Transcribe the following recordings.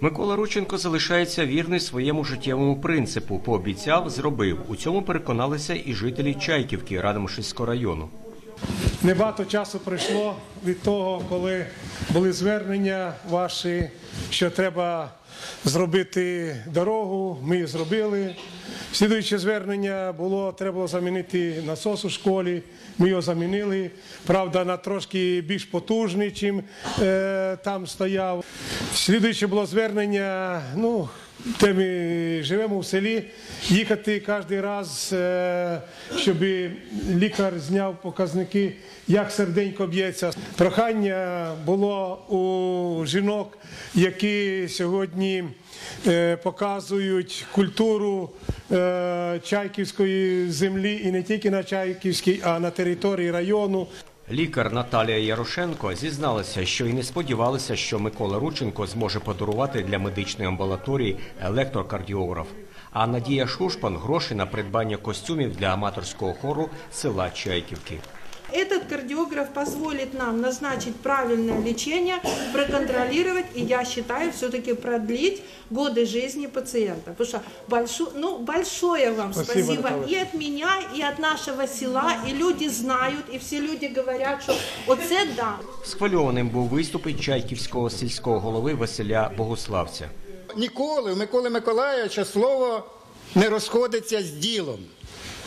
Микола Рученко залишається вірний своєму життєвому принципу. Пообіцяв, зробив. У цьому переконалися і жителі Чайківки Радомишльського району. Небагато часу пройшло від того, коли були звернення ваші, що треба зробити дорогу. Ми її зробили. Слідуюче звернення було, треба було замінити насос у школі. Ми його замінили. Правда, на трошки більш потужний, чим е, там стояв. Слідуюче було звернення. Ну, де ми живемо в селі, їхати кожен раз, е, щоб лікар зняв показники, як серденько б'ється. Прохання було у жінок, які сьогодні е, показують культуру е, Чайківської землі і не тільки на Чайківській, а на території району. Лікар Наталія Ярошенко зізналася, що і не сподівалися, що Микола Рученко зможе подарувати для медичної амбулаторії електрокардіограф. А Надія Шушпан гроші на придбання костюмів для аматорського хору села Чайківки. Этот кардиограф позволит нам назначить правильное лечение, проконтролировать и, я считаю, все-таки продлить годы жизни пациента. Потому что большое, ну, большое вам Спасибо, спасибо, и от меня, и от нашего села, и люди знают, и все люди говорят, что оце да. Схвильованим був виступ і Чайківського сільського голови Василя Богуславця. Ніколи у Миколи Миколаївича слово не розходиться з ділом.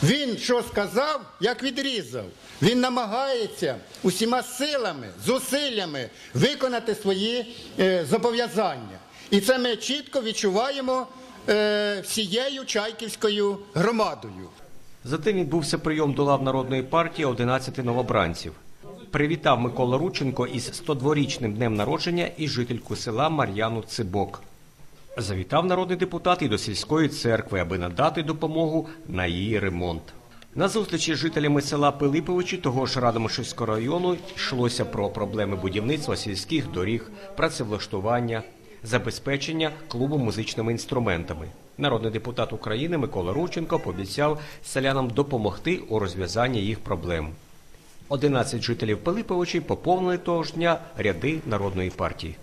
Він що сказав, як відрізав. Він намагається усіма силами, зусиллями виконати свої е, зобов'язання. І це ми чітко відчуваємо е, всією Чайківською громадою. Затим відбувся прийом до лав народної партії 11 новобранців. Привітав Микола Рученко із 102-річним днем народження і жительку села Мар'яну Цибок. Завітав народний депутат і до сільської церкви, аби надати допомогу на її ремонт. На зустрічі з жителями села Пилиповичі того ж Радомишльського району йшлося про проблеми будівництва сільських доріг, працевлаштування, забезпечення клубу музичними інструментами. Народний депутат України Микола Рученко пообіцяв селянам допомогти у розв'язанні їх проблем. 11 жителів Пилиповичі поповнили того ж дня ряди народної партії.